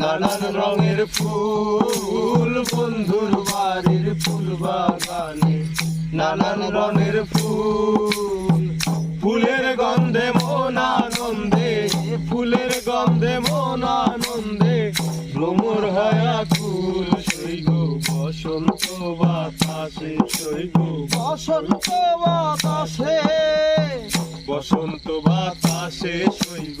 নানান রঙের ফুল, বন্ধুর বাড়ির ফুল বাগানে। নানান রঙের ফুল, ফুলের গন্ধে মন আনন্দে, ফুলের গন্ধে মন আনন্দে। ভ্রমর হয়া ফুল সৈগ বসন্ত বাতাসে সৈগ বসন্ত বাতাসে। বসন্ত বাতাসে শৈব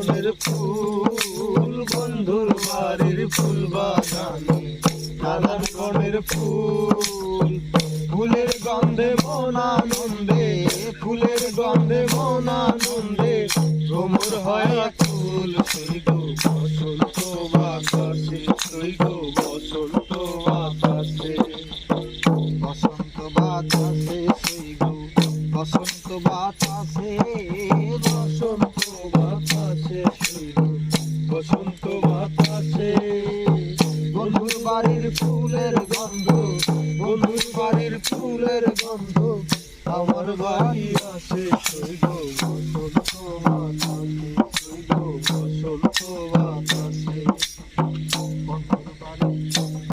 রঙের ফুল, বন্ধুর বাড়ির ফুল বাগানে নানান রঙের ফুল। ফুলের গন্ধে মন আনন্দে, ফুলের গন্ধে মন আনন্দে ভ্রমর হয় ফুল সৈগ বসন্ত বাতাসে সৈগ বসন্ত বাতাসে বসন্ত বাতাসে সৈগ বসন্ত বাতাসে। বাতাসে বসন্ত বাতাসে বন্ধুর বাড়ির ফুলের গন্ধ বন্ধুর বাড়ির ফুলের গন্ধ আমার বাড়ি আসে বসন্ত বাতাসে শৈব বসন্ত